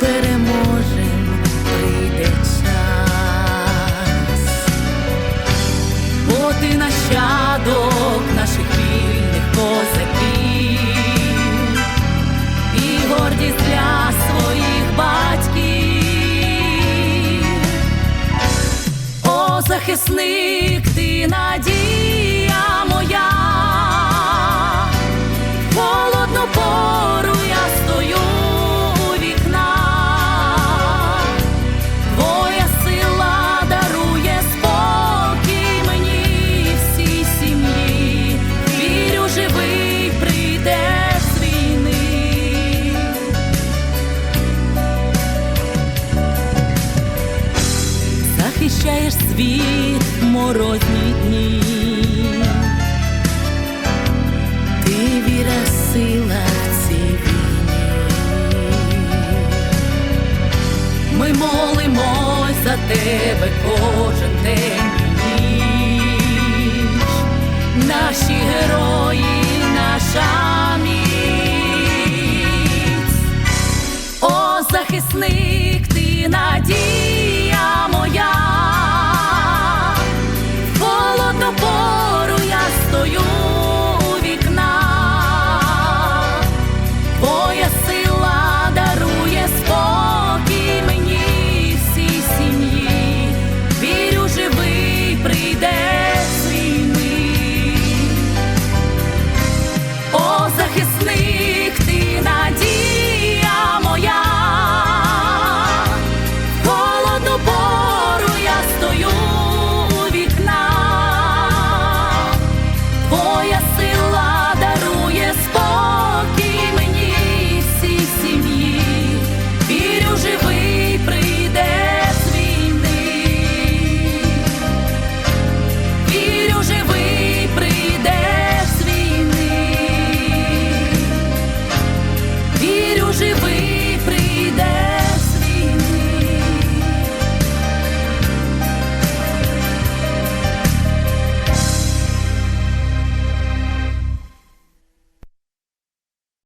переможем, прийде час, бо ти нащадок наших вільних козаків і гордість для своїх батьків. О, захисник, ти надія захищаєш світ в морозні дні. Ти віра, сила в цій війні. Ми молимось за тебе кожен день